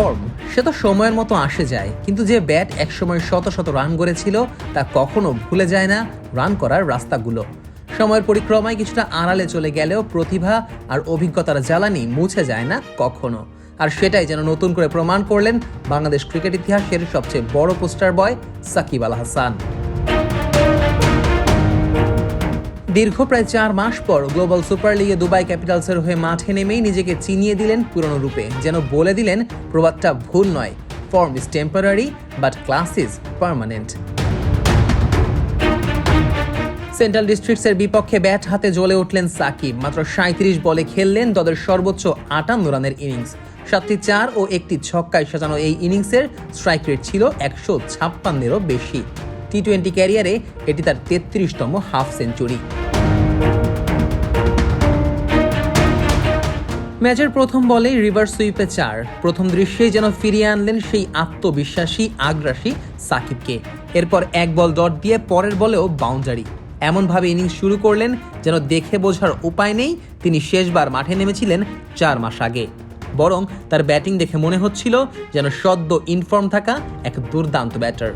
Form সে তো সময়ের মতো আসে যায়। কিন্তু যে ব্যাট একসময় শত শত রান করেছিল তা কখনো ভুলে যায় না রান করার রাস্তাগুলো। সময়ের পরিক্রমায় কিছুটা আড়ালে চলে গেলেও প্রতিভা আর অভিজ্ঞতার জ্বালানি মুছে যায় না কখনো। আর সেটাই যেন নতুন করে প্রমাণ করলেন বাংলাদেশ ক্রিকেট ইতিহাসের সবচেয়ে বড় পোস্টার বয় সাকিব আল হাসান। দীর্ঘ প্রায় চার মাস পর গ্লোবাল সুপার লিগে দুবাই ক্যাপিটালসের হয়ে মাঠে নেমেই নিজেকে চিনিয়ে দিলেন পুরনো রূপে, যেন বলে দিলেন প্রবাদটা ভুল নয়। Form is temporary but class is permanent central ডিস্ট্রিক্টসের বিপক্ষে ব্যাট হাতে জ্বলে উঠলেন সাকিব। মাত্র সাঁত্রিশ বলে খেললেন দলের সর্বোচ্চ আটান্ন রানের ইনিংস। সাতটি চার ও একটি ছক্কায় সাজানো এই ইনিংসের স্ট্রাইক রেট ছিল একশো ছাপ্পান্নেরও বেশি। টি টোয়েন্টি ক্যারিয়ারে এটি তার তেত্রিশতম হাফ সেঞ্চুরি ম্যাচের প্রথম বলেই রিভার সুইপে চার। প্রথম দৃশ্যেই যেন ফিরিয়ে আনলেন সেই আত্মবিশ্বাসী, আগ্রাসী সাকিবকে। এরপর এক বল ডট দিয়ে পরের বলেও বাউন্ডারি এমনভাবে ইনিংস শুরু করলেন, যেন দেখে বোঝার উপায় নেই, তিনি শেষবার মাঠে নেমেছিলেন চার মাস আগে। বরং তার ব্যাটিং দেখে মনে হচ্ছিল যেন সদ্য ইনফর্ম থাকা এক দুর্দান্ত ব্যাটার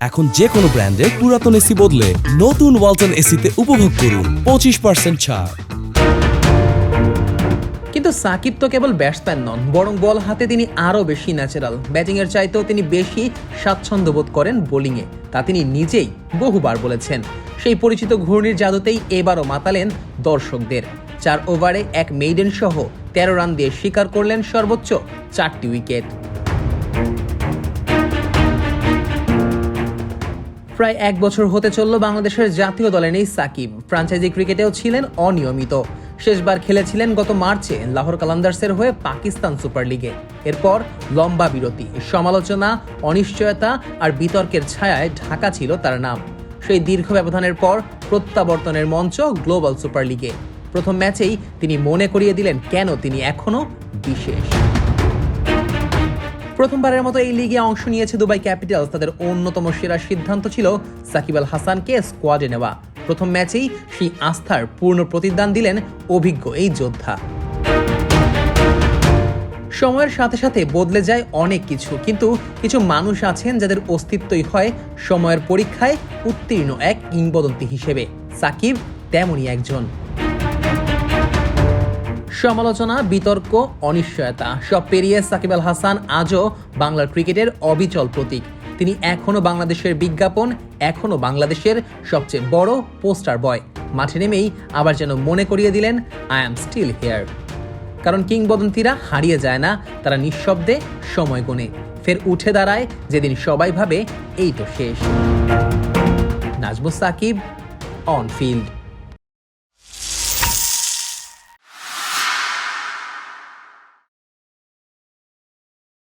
এখন যে কোনো ব্র্যান্ডের পুরাতন এসি বদলে নতুন ওয়ালটন এসিতে উপভোগ করুন পঁচিশ পার্সেন্ট ছাড়। কিন্তু সাকিব তো কেবল ব্যাটসম্যান নন, বরং বল হাতে তিনি আরও বেশি ন্যাচারাল ব্যাটিংয়ের চাইতেও তিনি বেশি স্বাচ্ছন্দ্য বোধ করেন বোলিংয়ে, তা তিনি নিজেই বহুবার বলেছেন। সেই পরিচিত ঘূর্ণির জাদুতেই এবারও মাতালেন দর্শকদের। চার ওভারে এক মেইডেন সহ তেরো রান দিয়ে স্বীকার করলেন সর্বোচ্চ চারটি উইকেট। প্রায় এক বছর হতে চলল বাংলাদেশের জাতীয় দলে নেই সাকিব। ফ্রাঞ্চাইজি ক্রিকেটেও ছিলেন অনিয়মিত। শেষবার খেলেছিলেন গত মার্চে লাহোর কালান্দার্সের হয়ে পাকিস্তান সুপার লিগে। এরপর লম্বা বিরতি, সমালোচনা, অনিশ্চয়তা আর বিতর্কের ছায়ায় ঢাকা ছিল তার নাম। সেই দীর্ঘ ব্যবধানের পর প্রত্যাবর্তনের মঞ্চ গ্লোবাল সুপার লিগে। প্রথম ম্যাচেই তিনি মনে করিয়ে দিলেন কেন তিনি এখনও বিশেষ। প্রথমবারের মতো এই লিগে অংশ নিয়েছে দুবাই ক্যাপিটালস। তাদের অন্যতম সেরা সিদ্ধান্ত ছিল সাকিব আল হাসানকে স্কোয়াডে নেওয়া। প্রথম ম্যাচেই সেই আস্থার পূর্ণ প্রতিদান দিলেন অভিজ্ঞ এই যোদ্ধা। সময়ের সাথে সাথে বদলে যায় অনেক কিছু, কিন্তু কিছু মানুষ আছেন যাদের অস্তিত্বই হয় সময়ের পরীক্ষায় উত্তীর্ণ এক কিংবদন্তি হিসেবে। সাকিব তেমনই একজন। সমালোচনা, বিতর্ক, অনিশ্চয়তা, সব পেরিয়ে সাকিব আল হাসান আজও বাংলার ক্রিকেটের অবিচল প্রতীক। তিনি এখনও বাংলাদেশের বিজ্ঞাপন, এখনও বাংলাদেশের সবচেয়ে বড় পোস্টার বয়। মাঠে নেমেই আবার যেন মনে করিয়ে দিলেন আই অ্যাম স্টিল হেয়ার কারণ কিংবদন্তিরা হারিয়ে যায় না, তারা নিঃশব্দে সময় গুনে। ফের উঠে দাঁড়ায় যেদিন সবাই ভাবে, এই তো শেষ। Najmus Shakib on field